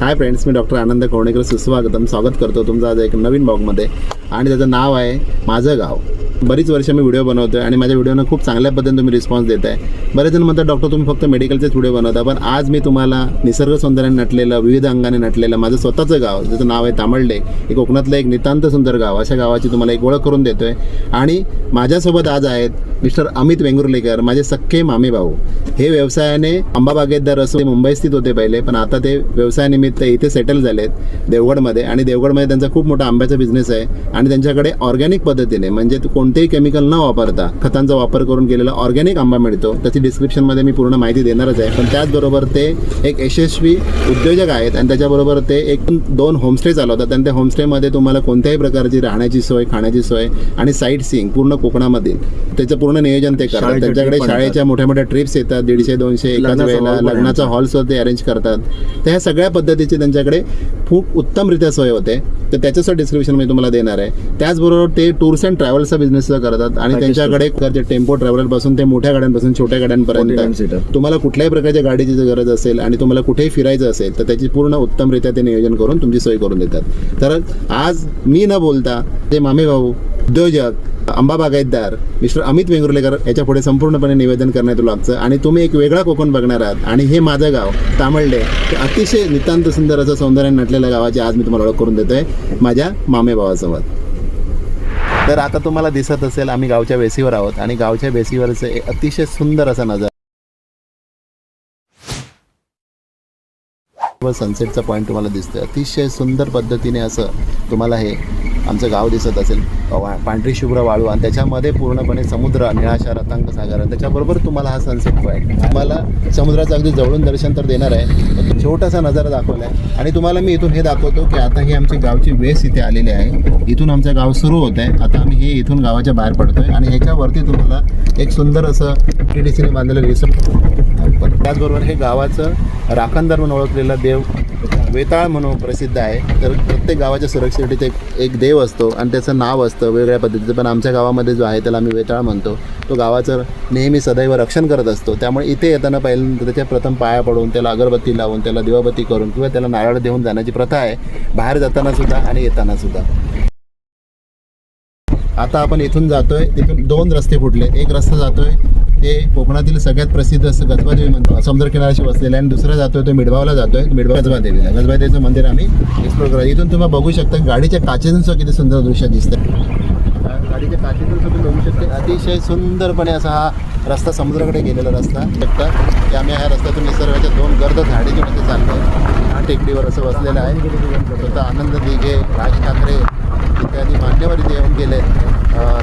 Hi friends मी doctor आनंद कोणेकर सुस्वागतम. स्वागत करतो तुमचं आज एक नवीन ब्लॉगमध्ये. आणि त्याचं नाव आहे माझं गाव. बरीच वर्ष मी व्हिडिओ बनवतो आहे आणि माझ्या व्हिडिओनं खूप चांगल्या पद्धतीने तुम्ही रिस्पॉन्स देत आहे बरेच जण म्हणतात डॉक्टर तुम्ही फक्त मेडिकलचेच व्हिडिओ बनवता. पण आज मी तुम्हाला निसर्ग सौंदर्याने नटलेलं विविध अंगाने नटलेलं माझं स्वतःचं गाव ज्याचं नाव आहे तामळडे हे कोकणातलं एक नितांत सुंदर गाव अशा गावाची तुम्हाला एक ओळख करून देतो आहे आणि माझ्यासोबत आज आहेत मिस्टर अमित वेंगुर्लेकर माझे सख्खे मामे भाऊ. हे व्यवसायाने आंबा बागेतदार असून ते मुंबई स्थित होते पहिले पण आता ते व्यवसायानिमित्त इथे सेटल झालेत देवगडमध्ये. आणि देवगडमध्ये त्यांचा खूप मोठा आंब्याचा बिझनेस आहे. आणि त्यांच्याकडे ऑर्गॅनिक पद्धतीने म्हणजे कोणतेही केमिकल न वापरता खतांचा वापर करून केलेला ऑर्गॅनिक आंबा मिळतो. त्याची डिस्क्रिप्शनमध्ये मी पूर्ण माहिती देणारच आहे. पण त्याचबरोबर ते एक यशस्वी उद्योजक आहेत. आणि त्याच्याबरोबर ते एक दोन होमस्टे चालवतात. आणि त्या होमस्टेमध्ये तुम्हाला कोणत्याही प्रकारची राहण्याची सोय खाण्याची सोय आणि साईट सीइंग पूर्ण कोकणामधील. त्याचं पूर्ण नियोजन ते करतात. त्यांच्याकडे शाळेच्या मोठ्या मोठ्या ट्रिप्स येतात. दीडशे दोनशे एकाच लग्नाचा वेळेला लग्नाचा. हॉल सुद्धा ते अरेंज करतात. तर ह्या सगळ्या पद्धतीची त्यांच्याकडे खूप उत्तमरित्या सोय होते. तर त्याच्याचं डिस्क्रिप्शन मी तुम्हाला देणार आहे. त्याचबरोबर ते टूर्स अँड ट्रॅव्हल्सचा बिझनेस करतात आणि त्यांच्याकडे टेम्पो ट्रॅव्हलरपासून ते मोठ्या गाड्यांपासून छोट्या गाड्यांपर्यंत. तुम्हाला कुठल्याही प्रकारच्या गाडीची गरज असेल आणि तुम्हाला कुठेही फिरायचं असेल तर त्याची पूर्ण उत्तमरित्या ते नियोजन करून तुमची सोय करून देतात. तर आज मी न बोलता ते मामे भाऊ उद्योजक आंबा बागायतदार मिस्टर अमित वेंगुर्लेकर याच्यापुढे संपूर्णपणे निवेदन करण्यात लागतं आणि तुम्ही एक वेगळा कोकण बघणार आहात. आणि हे माझं गाव तामळले अतिशय नितांत सुंदर असं सौंदर्य नटलेल्या गावाची आज मी तुम्हाला ओळख करून देतोय माझ्या मामे भावासोबत तर आता तुम्हाला दिसत असेल आम्ही गावच्या वेसीवर आहोत. आणि गावच्या वेसीवरचं एक अतिशय सुंदर असा नजारा. व सनसेटचा पॉईंट तुम्हाला दिसतोय. अतिशय सुंदर पद्धतीने असं तुम्हाला हे आमचं गाव दिसत असेल. वा- पांढरी शुभ्र वाळू आणि त्याच्यामध्ये पूर्णपणे समुद्र निळाशा रतांग सागर आणि त्याच्याबरोबर तुम्हाला हा सनसेट पॉईंट तुम्हाला समुद्राचं अगदी जवळून दर्शन तर देणार आहे. छोटासा नजारा दाखवला आहे आणि तुम्हाला मी इथून हे दाखवतो की आता ही आमची गावची वेस इथे आलेली आहे. इथून आमचं गाव सुरू होत आहे आता आम्ही हे इथून गावाच्या बाहेर पडतोय आणि ह्याच्यावरती तुम्हाला एक सुंदर असं टी डी सीने बांधलेलं रिसॉर्ट पण त्याचबरोबर हे गावाचं राखणदार म्हणून ओळखलेलं देव वेताळ म्हणून प्रसिद्ध आहे. तर प्रत्येक गावाच्या सुरक्षेसाठी ते एक देव असतो आणि त्याचं नाव असतं वेगळ्या पद्धतीचं. पण आमच्या गावामध्ये जो आहे त्याला आम्ही वेताळ म्हणतो. तो गावाचं नेहमी सदैव रक्षण करत असतो. त्यामुळे इथे येताना पहिल्यांदा त्याच्या प्रथम पाया पडून त्याला अगरबत्ती लावून त्याला दिवाबत्ती करून किंवा त्याला नारळ देऊन जाण्याची प्रथा आहे. बाहेर जाताना सुद्धा आणि येताना सुद्धा. आता आपण इथून जातोय तिथून दोन रस्ते फुटले. एक रस्ता जातोय ते कोकणातील सगळ्यात प्रसिद्ध असं गजबादेवी मंदिर. समुद्रकिनाऱ्याशी वसलेलं आहे. आणि दुसरा जातोय तो मिडबावला जातोय. मिडबाव गजबादेवीला गजबादेवीचं मंदिर आम्ही एक्सप्लोर करा. इथून तुम्ही बघू शकता गाडीच्या काचेतून किती सुंदर दृश्य दिसतं गाडीच्या काचेतून सुद्धा बघू शकते. अतिशय सुंदरपणे असा हा रस्ता समुद्राकडे गेलेला रस्ता शकता की आम्ही ह्या रस्त्यातून निसर्गाच्या दोन गर्द झाडीच्या मध्ये चाललो हा टेकडीवर असं बसलेलं आहे. स्वतः आनंद दिघे राज ठाकरे इत्यादी मान्यवर इथे येऊन गेले.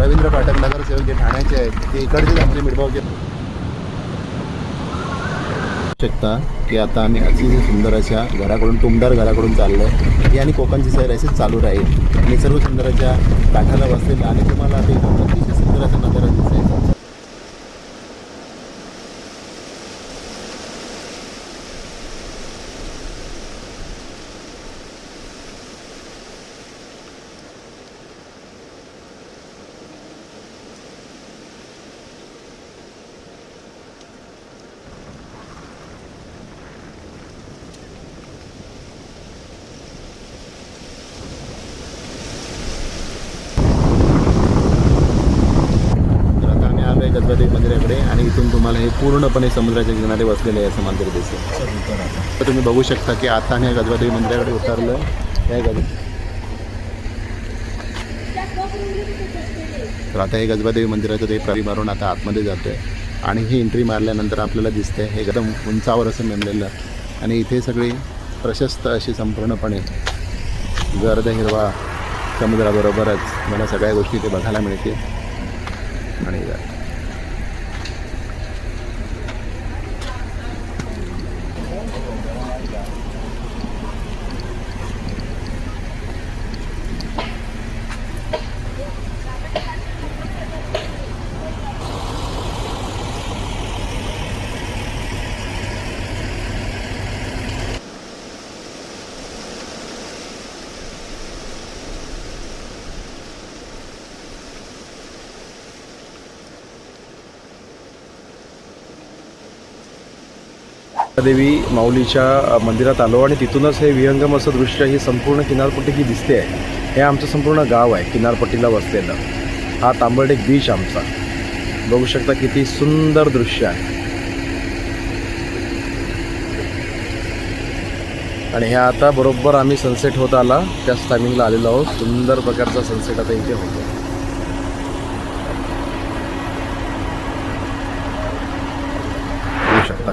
रवींद्र पाठक नगरसेवक जे ठाण्याचे आहेत ते इकडचेच आमचे मिडबावचे शकता की आता आम्ही अतिशय सुंदर अशा घराकडून टुमदार घराकडून चाललो आहे आणि कोकणची सैर अशीच चालू राहील. निसर्ग सुंदराच्या काठाला बसलेलं आणि तुम्हाला आता इथून अतिशय सुंदर असा नजारा दिसेल तर आता मंदिराकडे आणि इथून तुम्हाला हे पूर्णपणे समुद्राच्या किनारे वसलेले आहे असं मंदिर दिसेल तर तुम्ही बघू शकता की आता आम्ही गजबादेवी मंदिराकडे उतरलं काय गज तर आता हे गजबादेवी मंदिराचं ते प्रवी मारून आता आतमध्ये जातो आहे आणि ही एंट्री मारल्यानंतर आपल्याला दिसते हे एकदम उंचावर असं नेमलेलं. आणि इथे सगळी प्रशस्त अशी संपूर्णपणे गर्द हिरवा समुद्राबरोबरच मला सगळ्या गोष्टी इथे बघायला मिळतील. आणि देवी माऊलीच्या मंदिरात आलो आणि तिथूनच हे विहंगम असं दृश्य ही संपूर्ण किनारपट्टी जी दिसते आहे हे आमचं संपूर्ण गाव आहे किनारपट्टीला वसलेलं. हा तांबर्डेक बीच आमचा. बघू शकता किती सुंदर दृश्य आहे. आणि ह्या आता बरोबर आम्ही सनसेट होत आला त्याच टायमिंगला आलेलो आहोत. सुंदर प्रकारचा सनसेट आता इथे होतो होऊ शकता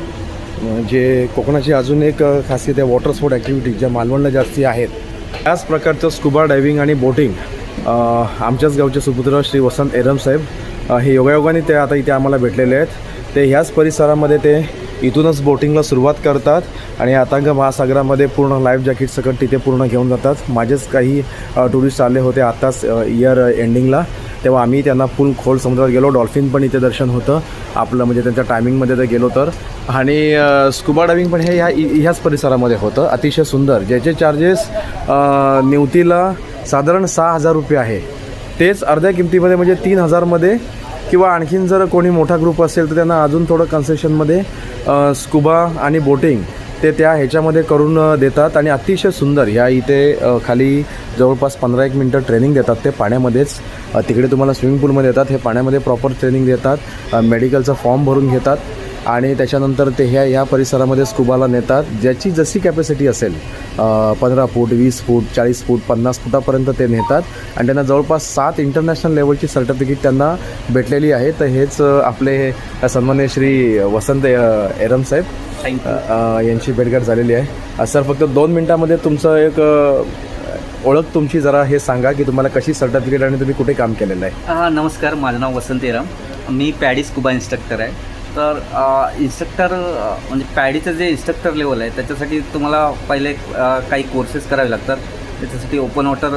जे कोकणाची अजून एक खासियत आहे वॉटर स्पोर्ट ॲक्टिव्हिटी ज्या मालवणला जास्ती आहेत. त्याच प्रकारचं स्कुबा डायव्हिंग आणि बोटिंग आमच्याच गावचे सुपुत्र श्री वसंत एरम साहेब हे योगायोगाने ते आता इथे आम्हाला भेटलेले आहेत. ते ह्याच परिसरामध्ये ते इथूनच बोटिंगला सुरुवात करतात आणि आतंक महासागरामध्ये पूर्ण लाईफ जॅकेट सकट तिथे पूर्ण घेऊन जातात. माझेच काही टुरिस्ट आले होते आत्ताच इयर एंडिंगला तेव्हा आम्ही त्यांना फुल खोल समुद्रात गेलो. डॉल्फिन पण इथे दर्शन होतं. आपलं म्हणजे त्यांच्या टायमिंगमध्ये जर गेलो तर. आणि स्कुबा डायविंग पण हे ह्या ह्याच परिसरामध्ये होतं. अतिशय सुंदर. ज्याचे चार्जेस निवतीला साधारण सहा हजार रुपये आहे. तेच अर्ध्या किमतीमध्ये म्हणजे तीन हजारमध्ये किंवा आणखीन जर कोणी मोठा ग्रुप असेल तर त्यांना अजून थोडं कन्सेशनमध्ये स्कुबा आणि बोटिंग ते त्या ह्याच्यामध्ये करून देतात आणि अतिशय सुंदर. ह्या इथे खाली जवळपास पंधरा एक मिनटं ट्रेनिंग देतात ते पाण्यामध्येच. तिकडे तुम्हाला स्विमिंग पूलमध्ये येतात हे पाण्यामध्ये प्रॉपर ट्रेनिंग देतात. मेडिकलचा फॉर्म भरून घेतात. आणि त्याच्यानंतर ते ह्या ह्या परिसरामध्ये स्कुबाला नेतात. ज्याची जशी कॅपॅसिटी असेल पंधरा फूट वीस फूट चाळीस फूट पन्नास फुटापर्यंत ते नेतात. आणि त्यांना जवळपास सात इंटरनॅशनल लेवलची सर्टिफिकेट त्यांना भेटलेली आहे. तर हेच आपले सन्मान्य श्री वसंत एरम साहेब यांची भेटगाठ झालेली आहे. सर फक्त दोन मिनटामध्ये तुमचं एक ओळख तुमची जरा हे सांगा की तुम्हाला कशी सर्टिफिकेट आणि तुम्ही कुठे काम केलेलं आहे? हा नमस्कार. माझं नाव वसंत एराम. मी पॅडी स्कुबा इन्स्ट्रक्टर आहे. तर इन्स्ट्रक्टर म्हणजे पॅडीचं जे इन्स्ट्रक्टर लेवल आहे त्याच्यासाठी तुम्हाला पहिले काही कोर्सेस करावे लागतात. त्याच्यासाठी ओपन वॉटर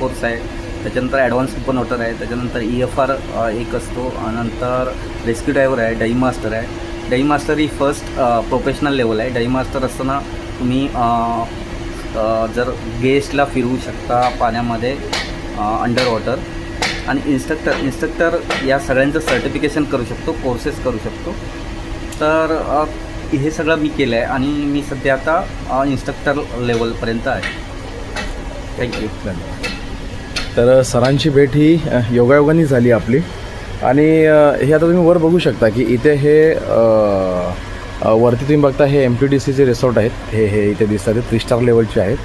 कोर्स आहे. त्याच्यानंतर ॲडव्हान्स ओपन वॉटर आहे. त्याच्यानंतर ई एफ आर एक असतो. नंतर रेस्क्यू ड्रायव्हर आहे डाई मास्टर आहे. डाई मास्टर ही फर्स्ट प्रोफेशनल लेवल आहे. डाई मास्टर असताना तुम्ही जर गेस्टला फिरवू शकता पाण्यामध्ये अंडर वॉटर आणि इन्स्ट्रक्टर इन्स्ट्रक्टर या सगळ्यांचं सर्टिफिकेशन करू शकतो कोर्सेस करू शकतो. तर हे सगळं मी केलं आहे आणि मी सध्या आता इन्स्ट्रक्टर लेवलपर्यंत आहे. थँक्यू तर सरांची भेट ही योगायोगानी झाली आपली. आणि हे आता तुम्ही वर बघू शकता की इथे हे वरती तुम्ही बघता हे एम पी डी सीचे रिसॉर्ट आहेत. हे हे इथे दिसतात थ्री स्टार लेवलचे आहेत.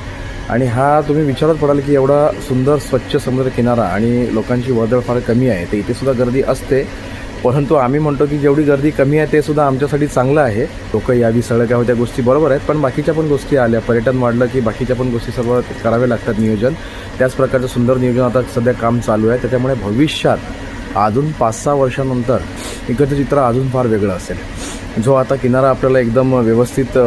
आणि हा तुम्ही विचारत पडाल की एवढा सुंदर स्वच्छ समुद्रकिनारा आणि लोकांची वर्दळ फार कमी आहे तर इथे सुद्धा गर्दी असते. परंतु आम्ही म्हणतो की जेवढी गर्दी कमी आहे ते सुद्धा आमच्यासाठी चांगलं आहे. लोक यावी सगळं काय त्या गोष्टी बरोबर आहेत पण बाकीच्या पण गोष्टी आल्या. पर्यटन वाढलं की बाकीच्या पण गोष्टी सर्व कराव्या लागतात नियोजन. त्याच प्रकारचं सुंदर नियोजन आता सध्या काम चालू आहे. त्याच्यामुळे भविष्यात अजून पाच सहा वर्षानंतर इकडचं चित्र अजून फार वेगळं असेल. जो आता किनारा आपल्याला एकदम व्यवस्थित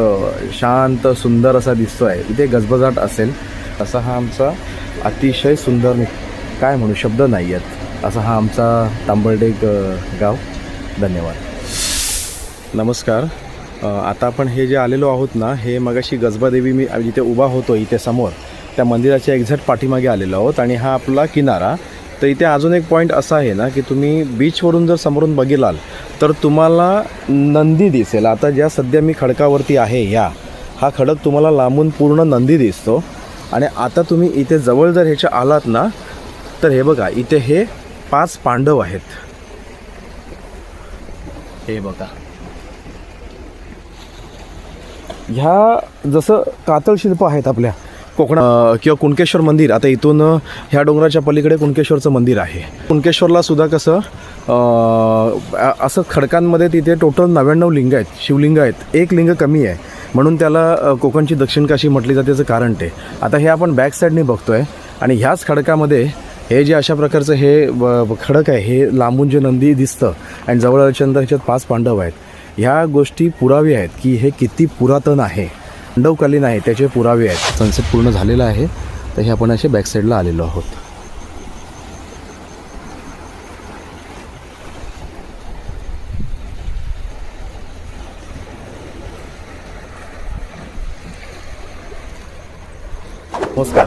शांत सुंदर असा दिसतो आहे इथे गजबजाट असेल असा हा आमचा अतिशय सुंदर काय म्हणू शब्द नाही आहेत. असा हा आमचा तांबर्डेक गाव. धन्यवाद. नमस्कार. आता आपण हे जे आलेलो आहोत ना हे मगाशी गजबादेवी मी जिथे उभा होतो इथे समोर त्या मंदिराच्या एक्झॅक्ट पाठीमागे आलेलो आहोत. आणि हा आपला किनारा तर इथे अजून एक पॉईंट असा आहे ना की तुम्ही बीचवरून जर समोरून बघितलाल तर तुम्हाला नंदी दिसेल. आता ज्या सध्या मी खडकावरती आहे ह्या हा खडक तुम्हाला लांबून पूर्ण नंदी दिसतो. आणि आता तुम्ही इथे जवळ जर ह्याच्या आलात ना तर हे बघा इथे हे पाच पांडव आहेत. हे बघा. ह्या जसं कातळ शिल्प आहेत आपल्या कोकण किंवा कुणकेश्वर मंदिर आता इथून ह्या डोंगराच्या पलीकडे कुणकेश्वरचं मंदिर आहे. कुणकेश्वरला सुद्धा कसं असं खडकांमध्ये तिथे टोटल नव्याण्णव लिंग आहेत शिवलिंग आहेत. एक लिंग कमी आहे. म्हणून त्याला कोकणची दक्षिण काशी म्हटली जाते त्याचं कारण ते. आता हे आपण बॅक साईडने बघतोय आणि ह्याच खडकामध्ये हे जे अशा प्रकारचं हे ब- खडक आहे हे लांबून जे नंदी दिसतं आणि जवळ ह्याच्यात पाच पांडव आहेत. ह्या गोष्टी पुरावे आहेत की हे किती पुरातन आहे. पांडवकालीन आहे त्याचे पुरावे आहेत. सनसेट पूर्ण झालेला आहे तर हे आपण असे बॅकसाईडला आलेलो आहोत. नमस्कार.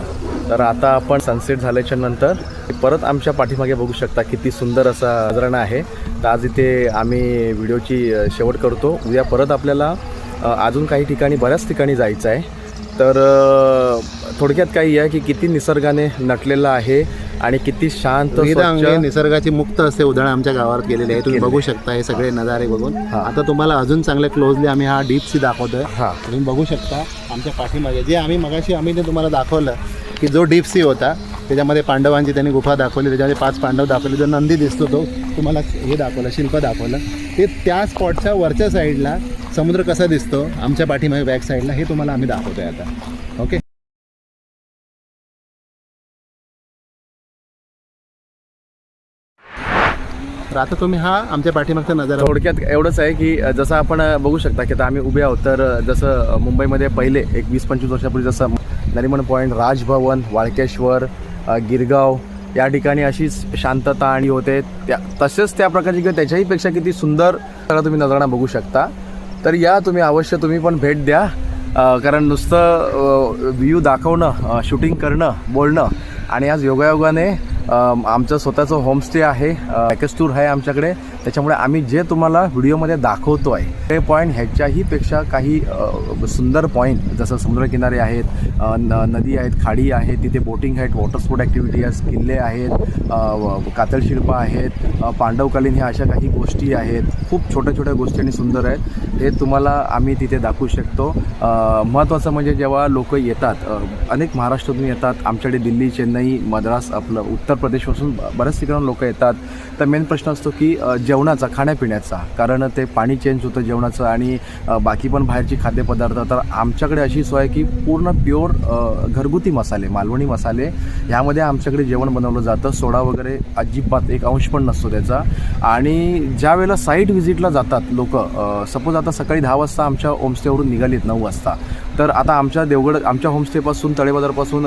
तर आता आपण सनसेट झाल्याच्यानंतर परत आमच्या पाठीमागे बघू शकता किती सुंदर असा नजराणा आहे. तर आज इथे आम्ही व्हिडिओची शेवट करतो. उद्या परत आपल्याला अजून काही ठिकाणी बऱ्याच ठिकाणी जायचं आहे. तर थोडक्यात काही आहे की किती निसर्गाने नटलेलं आहे आणि किती शांत निसर्गाची मुक्त असे उदाहरण आमच्या गावात केलेले आहे. तुम्ही बघू शकता हे सगळे नजारे बघून. आता तुम्हाला अजून चांगले क्लोजली आम्ही हा डीप सी दाखवतोय. हां. तुम्ही बघू शकता आमच्या पाठीमागे. जे आम्ही मगाशी आम्ही ते तुम्हाला दाखवलं की जो डीप सी होता त्याच्यामध्ये पांडवांची त्यांनी गुफा दाखवली त्याच्यामध्ये पाच पांडव दाखवले. जो नंदी दिसतो तो तुम्हाला हे दाखवलं शिल्प दाखवलं. ते त्या स्पॉटच्या वरच्या साईडला समुद्र कसा दिसतो आमच्या पाठीमागे बॅक साईडला हे तुम्हाला आम्ही दाखवतोय आता. ओके तर आता तुम्ही हा आमच्या पाठीमागचा नजारा थोडक्यात एवढंच आहे की जसं आपण बघू शकता की आता आम्ही उभे आहोत तर जसं मुंबईमध्ये पहिले एक वीस पंचवीस वर्षापूर्वी जसं नरिमन पॉईंट राजभवन वाळकेश्वर गिरगाव या ठिकाणी अशी शांतता आणि होते. त्या तसेच त्या प्रकारची किंवा त्याच्याही पेक्षा किती सुंदर सगळं तुम्ही नजराणा बघू शकता. तर या तुम्ही अवश्य तुम्ही पण भेट द्या. कारण नुसतं व्ह्यू दाखवणं शूटिंग करणं बोलणं आणि आज योगायोगाने आमचं स्वतःचं होमस्टे आहे पॅकेज टूर आहे आमच्याकडे. त्याच्यामुळे आम्ही जे तुम्हाला व्हिडिओमध्ये दाखवतो आहे ते पॉईंट ह्याच्याही पेक्षा काही सुंदर पॉईंट जसं समुद्रकिनारे आहेत न नदी आहेत खाडी आहेत तिथे बोटिंग आहेत वॉटर स्पोर्ट ॲक्टिव्हिटी आहेत किल्ले आहेत कातळशिल्प आहेत पांडवकालीन ह्या अशा काही गोष्टी आहेत. खूप छोट्या छोट्या गोष्टी आणि सुंदर आहेत. हे तुम्हाला आम्ही तिथे दाखवू शकतो. महत्त्वाचं म्हणजे जेव्हा लोक येतात अनेक महाराष्ट्रातून येतात आमच्याकडे दिल्ली चेन्नई मद्रास आपलं उत्तर प्रदेशपासून बऱ्याच ठिकाणी लोक येतात. तर मेन प्रश्न असतो की जेवणाचा खाण्यापिण्याचा. कारण ते पाणी चेंज होतं जेवणाचं आणि बाकी पण बाहेरची खाद्यपदार्थ. तर आमच्याकडे अशी सोय आहे की पूर्ण प्युअर घरगुती मसाले मालवणी मसाले. ह्यामध्ये आमच्याकडे जेवण बनवलं जातं. सोडा वगैरे अजिबात एक अंश पण नसतो त्याचा. आणि ज्या वेळेला साईट व्हिजिटला जातात लोक सपोज आता सकाळी दहा वाजता आमच्या होमस्टेवरून निघालीत नऊ वाजता. तर आता आमच्या देवगड आमच्या होमस्टेपासून तळेबाजारपासून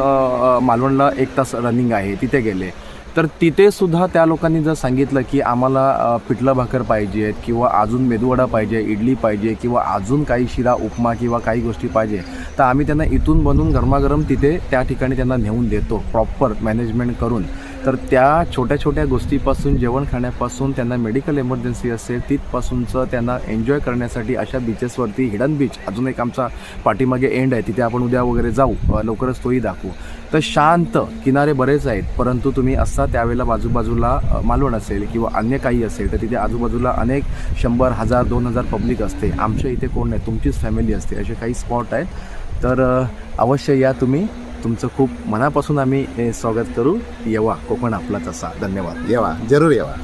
मालवणला एक तास रनिंग आहे. तिथे गेले. तर तिथे सुद्धा त्या लोकांनी जर सांगितलं की आम्हाला पिठलं भाकर पाहिजे किंवा अजून मेदूवडा पाहिजे इडली पाहिजे किंवा अजून काही शिरा उपमा किंवा काही गोष्टी पाहिजे तर आम्ही त्यांना इथून बनवून गरमागरम तिथे त्या ठिकाणी त्यांना नेऊन देतो प्रॉपर मॅनेजमेंट करून. तर त्या छोट्या छोट्या गोष्टीपासून जेवण खाण्यापासून त्यांना मेडिकल इमर्जन्सी असेल तिथपासूनचं त्यांना एन्जॉय करण्यासाठी अशा बीचेसवरती हिडन बीच अजून एक आमचा पाठीमागे एंड आहे. तिथे आपण उद्या वगैरे जाऊ. लवकरच तोही दाखवू. तर शांत किनारे बरेच आहेत परंतु तुम्ही असता त्यावेळेला बाजूबाजूला मालवण असेल किंवा अन्य काही असेल तर तिथे आजूबाजूला अनेक शंभर हजार दोन हजार पब्लिक असते. आमच्या इथे कोण नाही तुमचीच फॅमिली असते असे काही स्पॉट आहेत. तर अवश्य या तुम्ही. तुमचं खूप मनापासून आम्ही स्वागत करू. येवा कोकण आपला तसा. धन्यवाद. येवा जरूर येवा.